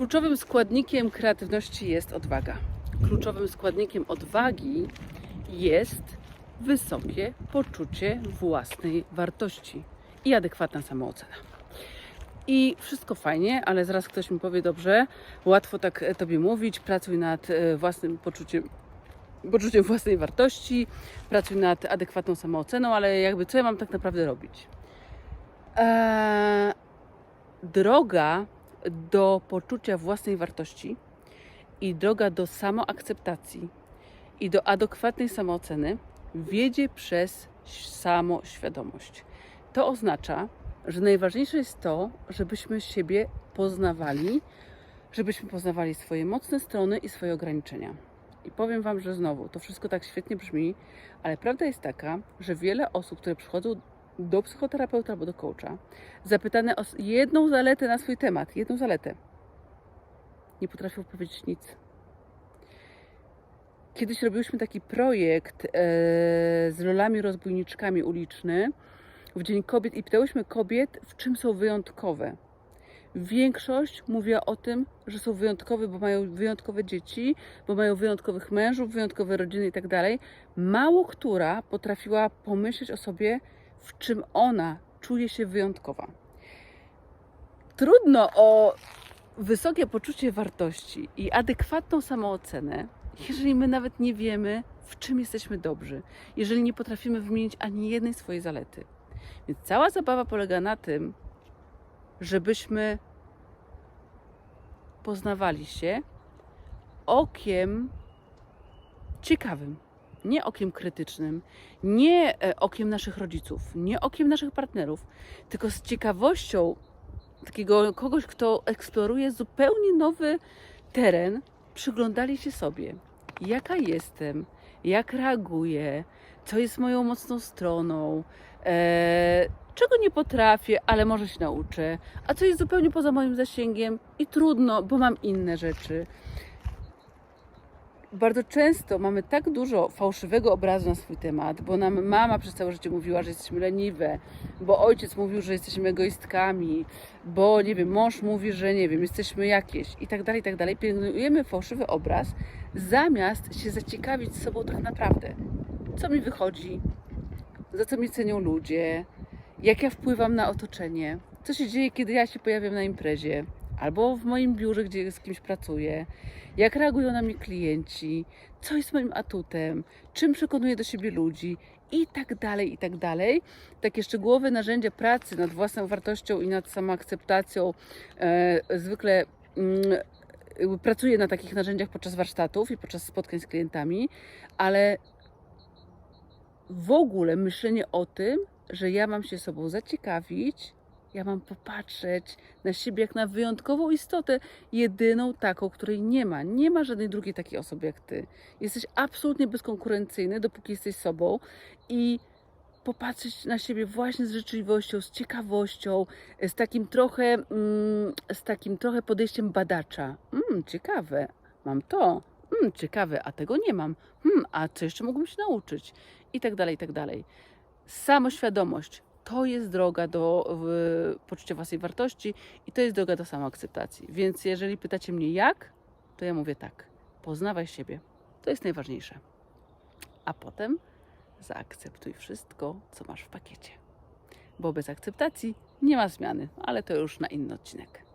Kluczowym składnikiem kreatywności jest odwaga. Kluczowym składnikiem odwagi jest wysokie poczucie własnej wartości i adekwatna samoocena. I wszystko fajnie, ale zaraz ktoś mi powie, dobrze, łatwo tak e, tobie mówić, pracuj nad e, własnym poczuciem, poczuciem własnej wartości, pracuj nad adekwatną samooceną, ale jakby co ja mam tak naprawdę robić? Eee, droga do poczucia własnej wartości i droga do samoakceptacji i do adekwatnej samooceny wiedzie przez samoświadomość. To oznacza, że najważniejsze jest to, żebyśmy siebie poznawali, żebyśmy poznawali swoje mocne strony i swoje ograniczenia. I powiem Wam, że znowu to wszystko tak świetnie brzmi, ale prawda jest taka, że wiele osób, które przychodzą do psychoterapeuta albo do coacha, zapytane o jedną zaletę na swój temat, jedną zaletę, nie potrafią powiedzieć nic. Kiedyś robiliśmy taki projekt e, z rolami rozbójniczkami uliczny w Dzień Kobiet i pytałyśmy kobiet, w czym są wyjątkowe. Większość mówiła o tym, że są wyjątkowe, bo mają wyjątkowe dzieci, bo mają wyjątkowych mężów, wyjątkowe rodziny i tak. Mało która potrafiła pomyśleć o sobie, w czym ona czuje się wyjątkowa. Trudno o wysokie poczucie wartości i adekwatną samoocenę, jeżeli my nawet nie wiemy, w czym jesteśmy dobrzy, jeżeli nie potrafimy wymienić ani jednej swojej zalety. Więc cała zabawa polega na tym, żebyśmy poznawali się okiem ciekawym, nie okiem krytycznym, nie e, okiem naszych rodziców, nie okiem naszych partnerów, tylko z ciekawością takiego kogoś, kto eksploruje zupełnie nowy teren, przyglądali się sobie, jaka jestem, jak reaguję, co jest moją mocną stroną, e, czego nie potrafię, ale może się nauczę, a co jest zupełnie poza moim zasięgiem i trudno, bo mam inne rzeczy. Bardzo często mamy tak dużo fałszywego obrazu na swój temat, bo nam mama przez całe życie mówiła, że jesteśmy leniwe, bo ojciec mówił, że jesteśmy egoistkami, bo nie wiem, mąż mówi, że nie wiem, jesteśmy jakieś i tak dalej, i tak dalej. Pielęgnujemy fałszywy obraz, zamiast się zaciekawić sobą tak naprawdę. Co mi wychodzi, za co mnie cenią ludzie, jak ja wpływam na otoczenie, co się dzieje, kiedy ja się pojawiam na imprezie albo w moim biurze, gdzie z kimś pracuję, jak reagują na mnie klienci, co jest moim atutem, czym przekonuję do siebie ludzi? I tak dalej, i tak dalej. Takie szczegółowe narzędzia pracy nad własną wartością i nad samoakceptacją e, zwykle mm, pracuję na takich narzędziach podczas warsztatów i podczas spotkań z klientami, ale w ogóle myślenie o tym, że ja mam się sobą zaciekawić, ja mam popatrzeć na siebie jak na wyjątkową istotę, jedyną taką, której nie ma. Nie ma żadnej drugiej takiej osoby jak ty. Jesteś absolutnie bezkonkurencyjny, dopóki jesteś sobą i popatrzeć na siebie właśnie z życzliwością, z ciekawością, z takim trochę, mm, z takim trochę podejściem badacza. Mm, ciekawe, mam to. Mm, ciekawe, a tego nie mam. Hmm, a co jeszcze mógłbym się nauczyć? I tak dalej, i tak dalej. Samoświadomość to jest droga do poczucia własnej wartości i to jest droga do samoakceptacji. Więc jeżeli pytacie mnie jak, to ja mówię tak. Poznawaj siebie. To jest najważniejsze. A potem zaakceptuj wszystko, co masz w pakiecie. Bo bez akceptacji nie ma zmiany, ale to już na inny odcinek.